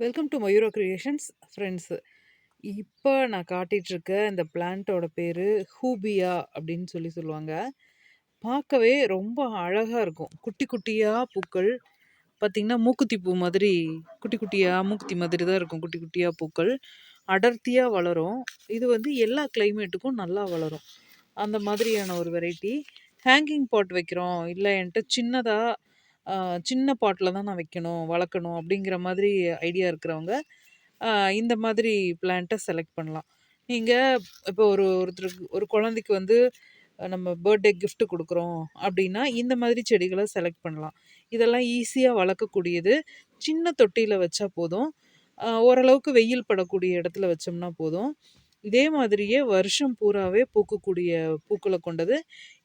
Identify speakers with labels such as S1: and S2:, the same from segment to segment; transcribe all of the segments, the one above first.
S1: Welcome to Mayuro creations friends இப்போ நான் காட்டிகிட்ருக்க இந்த பிளான்ட்டோட பேர் ஹூபியா அப்படின்னு சொல்லி சொல்லுவாங்க. பார்க்கவே ரொம்ப அழகாக இருக்கும். குட்டி குட்டியாக பூக்கள். பார்த்திங்கன்னா மூக்குத்தி பூ மாதிரி குட்டி குட்டியாக மூக்குத்தி மாதிரி தான் இருக்கும். குட்டி குட்டியாக பூக்கள். அடர்த்தியாக வளரும். இது வந்து எல்லா கிளைமேட்டுக்கும் நல்லா வளரும். அந்த மாதிரியான ஒரு வெரைட்டி ஹேங்கிங் பாட் வைக்கிறோம். இல்லை என்கிட்ட சின்னதாக சின்ன பாட்டில் தான் நான் வைக்கணும் வளர்க்கணும் அப்படிங்கிற மாதிரி ஐடியா இருக்கிறவங்க இந்த மாதிரி பிளான்ட்டை செலக்ட் பண்ணலாம். நீங்கள் இப்போ ஒரு ஒருத்தருக்கு ஒரு குழந்தைக்கு வந்து நம்ம பர்த்டே கிஃப்ட் கொடுக்குறோம் அப்படின்னா இந்த மாதிரி செடிகளை செலக்ட் பண்ணலாம். இதெல்லாம் ஈஸியாக வளர்க்கக்கூடியது. சின்ன தொட்டியில் வச்சா போதும். ஓரளவுக்கு வெயில் படக்கூடிய இடத்துல வச்சோம்னா போதும். இதே மாதிரியே வருஷம் பூராவே பூக்கக்கூடிய பூக்களை கொண்டது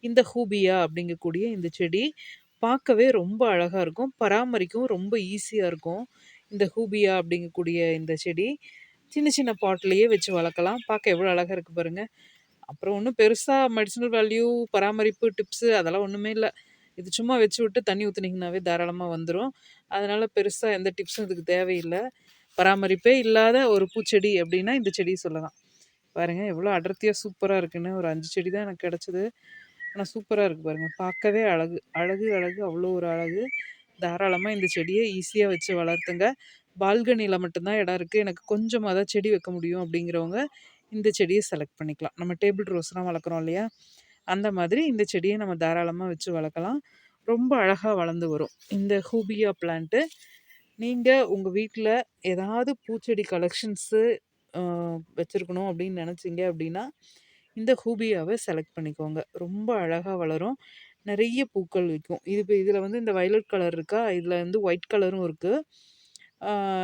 S1: இந்த ஹூபியா அப்படிங்கக்கூடிய இந்த செடி. பார்க்கவே ரொம்ப அழகாக இருக்கும். பராமரிக்கவும் ரொம்ப ஈஸியாக இருக்கும். இந்த ஹூபியா அப்படிங்கக்கூடிய இந்த செடி சின்ன சின்ன பாட்லேயே வச்சு வளர்க்கலாம். பார்க்க எவ்வளோ அழகாக இருக்குது பாருங்கள் அப்புறம் ஒன்றும் பெருசாக மெடிசனல் வேல்யூ பராமரிப்பு டிப்ஸு அதெல்லாம் ஒன்றுமே இல்லை. இது சும்மா வச்சு விட்டு தண்ணி ஊற்றுனீங்கனாவே தாராளமாக வந்துடும் அதனால் பெருசாக எந்த டிப்ஸும் இதுக்கு தேவையில்லை. பராமரிப்பே இல்லாத ஒரு பூச்செடி அப்படின்னா இந்த செடி சொல்லலாம். பாருங்கள் எவ்வளோ அடர்த்தியாக சூப்பராக இருக்குன்னு. ஒரு அஞ்சு செடி தான் எனக்கு கிடச்சிது. ஆனால் சூப்பராக இருக்குது பாருங்கள் பார்க்கவே அழகு. அழகு அழகு. அவ்வளோ ஒரு அழகு. தாராளமாக இந்த செடியை ஈஸியாக வச்சு வளர்த்துங்க. பால்கனியில் மட்டும்தான் இடம் இருக்குது எனக்கு கொஞ்சமாக தான் செடி வைக்க முடியும் அப்படிங்கிறவங்க இந்த செடியை செலக்ட் பண்ணிக்கலாம். நம்ம டேபிள் ரோஸ்லாம் வளர்க்குறோம் இல்லையா? அந்த மாதிரி இந்த செடியை நம்ம தாராளமாக வச்சு வளர்க்கலாம். ரொம்ப அழகாக வளர்ந்து வரும். இந்த ஹூபியா பிளான்ட்டு நீங்கள் உங்கள் வீட்டில் ஏதாவது பூச்செடி கலெக்ஷன்ஸு வச்சுருக்கணும் அப்படின்னு நினச்சிங்க அப்படின்னா இந்த ஹூபியாவை செலக்ட் பண்ணிக்கோங்க. ரொம்ப அழகாக வளரும். நிறைய பூக்கள் வைக்கும் இது இப்போ இதில் வந்து இந்த வயலட் கலர் இருக்கா? இதில் வந்து ஒயிட் கலரும் இருக்குது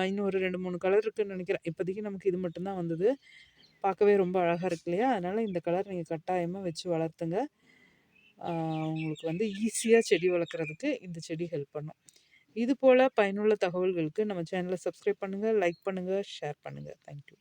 S1: இன்னும் ஒரு ரெண்டு மூணு கலர் இருக்குதுன்னு நினைக்கிறேன். இப்போதைக்கு நமக்கு இது மட்டும்தான் வந்தது. பார்க்கவே ரொம்ப அழகாக இருக்கு இல்லையா? அதனால் இந்த கலர் நீங்கள் கட்டாயமாக வச்சு வளர்த்துங்க. உங்களுக்கு வந்து ஈஸியாக செடி வளர்க்குறதுக்கு இந்த செடி ஹெல்ப் பண்ணும். இது போல் பயனுள்ள தகவல்களுக்கு நம்ம சேனலை சப்ஸ்கிரைப் பண்ணுங்கள் லைக் பண்ணுங்கள் ஷேர் பண்ணுங்கள் தேங்க்யூ